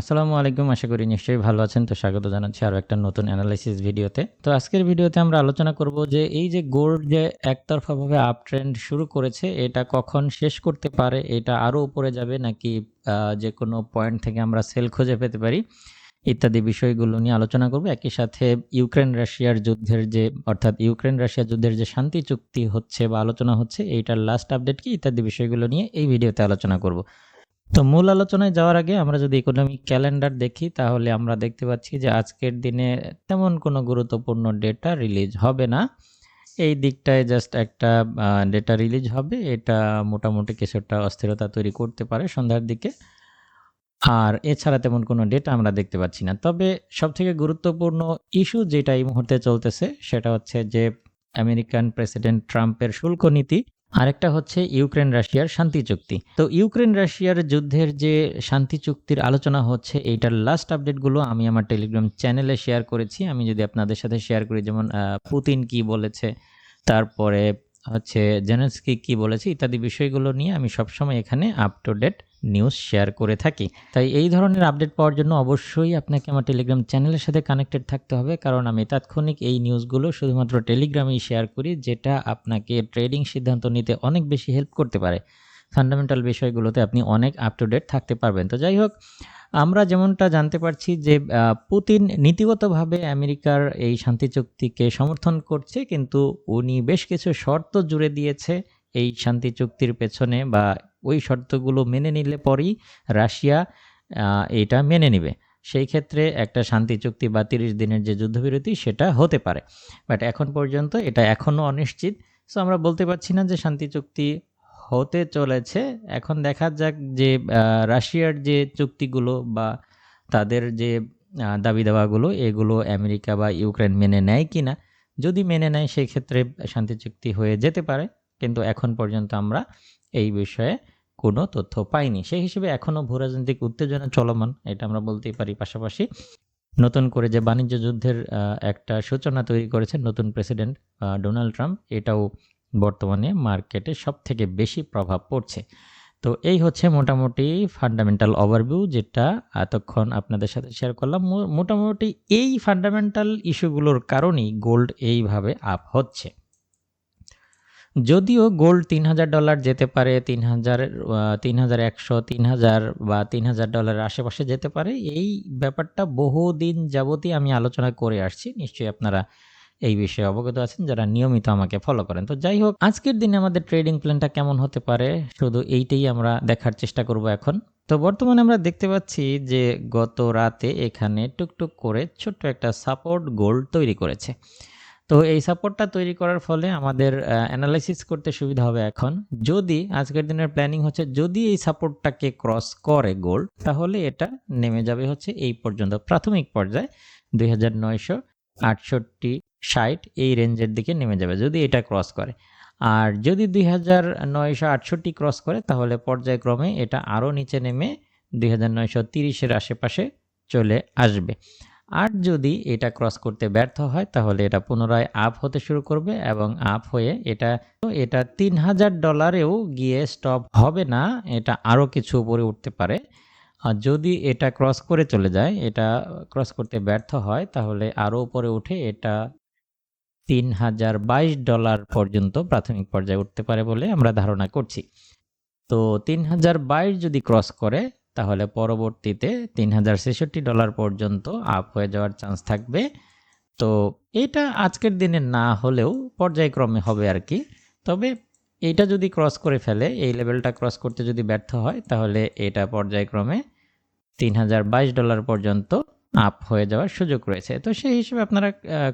আসসালামু আলাইকুম, আশা করি নিশ্চয়ই ভালো আছেন। তো স্বাগত জানাচ্ছি আরও একটা নতুন অ্যানালাইসিস ভিডিওতে। তো আজকের ভিডিওতে আমরা আলোচনা করব যে এই যে গোল্ড যে একতরফাভাবে আপ ট্রেন্ড শুরু করেছে, এটা কখন শেষ করতে পারে, এটা আরও উপরে যাবে নাকি যে কোনো পয়েন্ট থেকে আমরা সেল খুঁজে পেতে পারি, ইত্যাদি বিষয়গুলো নিয়ে আলোচনা করব। একই সাথে ইউক্রেন রাশিয়ার যুদ্ধের যে, অর্থাৎ ইউক্রেন রাশিয়া যুদ্ধের যে শান্তি চুক্তি হচ্ছে বা আলোচনা হচ্ছে, এইটার লাস্ট আপডেট কি, ইত্যাদি বিষয়গুলো নিয়ে এই ভিডিওতে আলোচনা করব। তো মূল আলোচনায় যাওয়ার আগে আমরা যদি ইকোনমিক ক্যালেন্ডার দেখি, তাহলে আমরা দেখতে পাচ্ছি যে আজকের দিনে তেমন কোনো গুরুত্বপূর্ণ ডেটা রিলিজ হবে না। এই দিকটায় জাস্ট একটা ডেটা রিলিজ হবে। এটা মোটামুটি কিছুটা অস্থিরতা তৈরি করতে পারে সন্ধ্যার দিকে। আর এছাড়া তেমন কোনো ডেটা আমরা দেখতে পাচ্ছি না। তবে সবথেকে গুরুত্বপূর্ণ ইস্যু যেটা এই মুহূর্তে চলতেছে, সেটা হচ্ছে যে আমেরিকান প্রেসিডেন্ট ট্রাম্পের শুল্ক নীতি আরেকটা হচ্ছে ইউক্রেন রাশিয়ার শান্তি চুক্তি। তো ইউক্রেন রাশিয়ার যুদ্ধের যে শান্তি চুক্তির আলোচনা হচ্ছে, এইটার লাস্ট আপডেটগুলো আমি আমার টেলিগ্রাম চ্যানেলে শেয়ার করেছি। আমি যদি আপনাদের সাথে শেয়ার করি, যেমন পুতিন কি বলেছে, তারপরে হচ্ছে জেনেন্সকি কি বলেছে, ইত্যাদি বিষয়গুলো নিয়ে আমি সবসময় এখানে up to date news share করে থাকি। তাই এই ধরনের আপডেট পাওয়ার জন্য অবশ্যই আপনাকে আমার টেলিগ্রাম চ্যানেলের সাথে কানেক্টেড থাকতে হবে, কারণ আমি তাৎক্ষণিক এই নিউজগুলো শুধুমাত্র টেলিগ্রামেই শেয়ার করি, যেটা আপনাকে ট্রেডিং সিদ্ধান্ত নিতে অনেক বেশি হেল্প করতে পারে। ফান্ডামেন্টাল বিষয়গুলোতে আপনি অনেক আপ টু ডেট থাকতে পারবেন। তো যাই হোক, আমরা যেমনটা জানতে পারছি যে পুতিন নীতিগতভাবে আমেরিকার এই শান্তি চুক্তিকে সমর্থন করছে, কিন্তু উনি বেশ কিছু শর্ত জুড়ে দিয়েছে এই শান্তি চুক্তির পেছনে বা ওই শর্তগুলো মেনে নিলে পরেই রাশিয়া এটা মেনে নেবে। সেই ক্ষেত্রে একটা শান্তি চুক্তি বা তিরিশ দিনের যে যুদ্ধবিরতি সেটা হতে পারে। বাট এখন পর্যন্ত এটা এখনও অনিশ্চিত। সো আমরা বলতে পারছি না যে শান্তি চুক্তি হতে চলেছে। এখন দেখা যাক যে রাশিয়ার যে চুক্তিগুলো বা তাদের যে দাবি দাওয়াগুলো এগুলো আমেরিকা বা ইউক্রেন মেনে নেয় কি না যদি মেনে নেয়, সেই ক্ষেত্রে শান্তি চুক্তি হয়ে যেতে পারে। কিন্তু এখন পর্যন্ত আমরা এই বিষয়ে কোনো তথ্য পাইনি। সেই হিসেবে এখনও ভূরাজনৈতিক উত্তেজনা চলমান, এটা আমরা বলতেই পারি পাশাপাশি। নতুন করে যে বাণিজ্য যুদ্ধের একটা সূচনা তৈরি করেছেন নতুন প্রেসিডেন্ট ডোনাল্ড ট্রাম্প, এটাও বর্তমানে মার্কেটে সব থেকে বেশি প্রভাব পড়ছে। তো এই হচ্ছে মোটামুটি ফান্ডামেন্টাল ওভারভিউ যেটা এতক্ষণ আপনাদের সাথে শেয়ার করলাম। মোটামুটি এই ফান্ডামেন্টাল ইস্যুগুলোর কারণেই গোল্ড এইভাবে আপ হচ্ছে। যদিও গোল্ড তিন হাজার ডলার যেতে পারে তিন হাজার তিন হাজার একশো তিন হাজার বা তিন হাজার ডলারের আশেপাশে যেতে পারে, এই ব্যাপারটা বহুদিন যাবতই আমি আলোচনা করে আসছি। নিশ্চয়ই আপনারা এই বিষয়ে অবগত আছেন, যারা নিয়মিত আমাকে ফলো করেন। তো যাই হোক, আজকের দিনে আমাদের ট্রেডিং প্ল্যানটা কেমন হতে পারে, শুধু এইটাই আমরা দেখার চেষ্টা করব এখন। তো বর্তমানে আমরা দেখতে পাচ্ছি যে গত রাতে এখানে টুকটুক করে ছোট্ট একটা সাপোর্ট গোল্ড তৈরি করেছে। তো এই সাপোর্টটা তৈরি করার ফলে আমাদের অ্যানালাইসিস করতে সুবিধা হবে এখন। যদি আজকের দিনের প্ল্যানিং হচ্ছে, যদি এই সাপোর্টটাকে ক্রস করে গোল্ড তাহলে এটা নেমে যাবে হচ্ছে এই পর্যন্ত। প্রাথমিক পর্যায়ে দুই হাজার নয়শো আটষট্টি ষাট এই রেঞ্জের দিকে নেমে যাবে যদি এটা ক্রস করে। আর যদি দুই হাজার নয়শো আটষট্টি ক্রস করে, তাহলে পর্যায়ক্রমে এটা আরও নিচে নেমে দুই হাজার নয়শো তিরিশের আশেপাশে চলে আসবে। আর যদি এটা ক্রস করতে ব্যর্থ হয়, তাহলে এটা পুনরায় আপ হতে শুরু করবে এবং আপ হয়ে এটা এটা তিন হাজার ডলারেও গিয়ে স্টপ হবে না, এটা আরও কিছু উপরে উঠতে পারে। আর যদি এটা ক্রস করে চলে যায়, এটা ক্রস করতে ব্যর্থ হয়, তাহলে আরও উপরে উঠে এটা তিন হাজার বাইশ ডলার পর্যন্ত প্রাথমিক পর্যায়ে উঠতে পারে বলে আমরা ধারণা করছি। তো তিন হাজার বাইশ যদি ক্রস করে তাহলে পরবর্তীতে তিন হাজার ছেষট্টি ডলার পর্যন্ত আপ হয়ে যাওয়ার চান্স থাকবে। তো এটা আজকের দিনে না হলেও পর্যায়ক্রমে হবে আর কি। তবে এইটা যদি ক্রস করে ফেলে, এই লেভেলটা ক্রস করতে যদি ব্যর্থ হয়, তাহলে এটা পর্যায়ক্রমে তিন হাজার বাইশ ডলার পর্যন্ত আপ হয়ে যাওয়ার সুযোগ রয়েছে। তো সেই হিসেবে আপনারা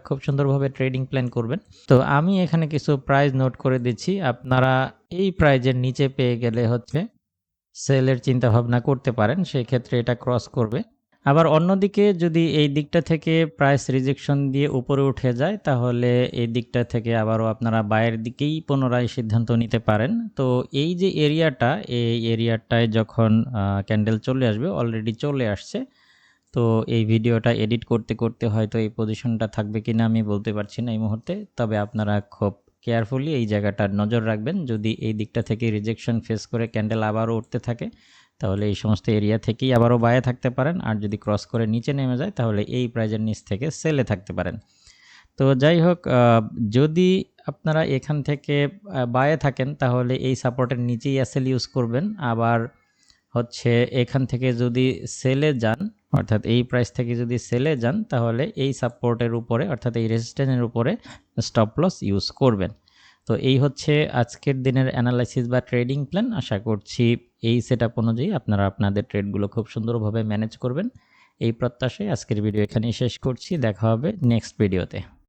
খুব সুন্দরভাবে ট্রেডিং প্ল্যান করবেন। তো আমি এখানে কিছু প্রাইজ নোট করে দিচ্ছি। আপনারা এই প্রাইজের নিচে পেয়ে গেলে হচ্ছে সেলের চিন্তা ভাবনা করতে পারেন সেই ক্ষেত্রে এটা ক্রস করবে। আবার অন্যদিকে যদি এই দিকটা থেকে প্রাইস রিজেকশন দিয়ে উপরে উঠে যায়, তাহলে এই দিকটা থেকে আবারও আপনারা বাইরের দিকেই পুনরায় সিদ্ধান্ত নিতে পারেন। তো এই যে এরিয়াটা এই এরিয়াটায় যখন ক্যান্ডেল চলে আসবে অলরেডি চলে আসছে, তো এই ভিডিওটা এডিট করতে করতে হয়তো এই পজিশনটা থাকবে কিনা আমি বলতে পারছি না এই মুহূর্তে। তবে আপনারা খুব কেয়ারফুলি এই জায়গাটার নজর রাখবেন। যদি এই দিকটা থেকে রিজেকশন ফেস করে ক্যান্ডেল আবারও উঠতে থাকে, তাহলে এই সমস্ত এরিয়া থেকেই আবারও বায়ে থাকতে পারেন। আর যদি ক্রস করে নিচে নেমে যায়, তাহলে এই প্রাইজের নিচ থেকে সেলে থাকতে পারেন। তো যাই হোক যদি আপনারা এখান থেকে বায়ে থাকেন, তাহলে এই সাপোর্টের নিচেই অ্যাসেল ইউজ করবেন। আবার হচ্ছে এখান থেকে যদি সেলে যান অর্থাৎ এই প্রাইস থেকে যদি সেলে যান, তাহলে এই সাপোর্টের উপরে, অর্থাৎ এই রেজিস্ট্যান্সের উপরে স্টপ লস ইউজ করবেন। তো এই হচ্ছে আজকের দিনের অ্যানালাইসিস বা ট্রেডিং প্ল্যান আশা করছি এই সেট অনুযায়ী আপনারা আপনাদের ট্রেডগুলো খুব সুন্দরভাবে ম্যানেজ করবেন। এই প্রত্যাশায় আজকের ভিডিও এখানেই শেষ করছি। দেখা হবে নেক্সট ভিডিওতে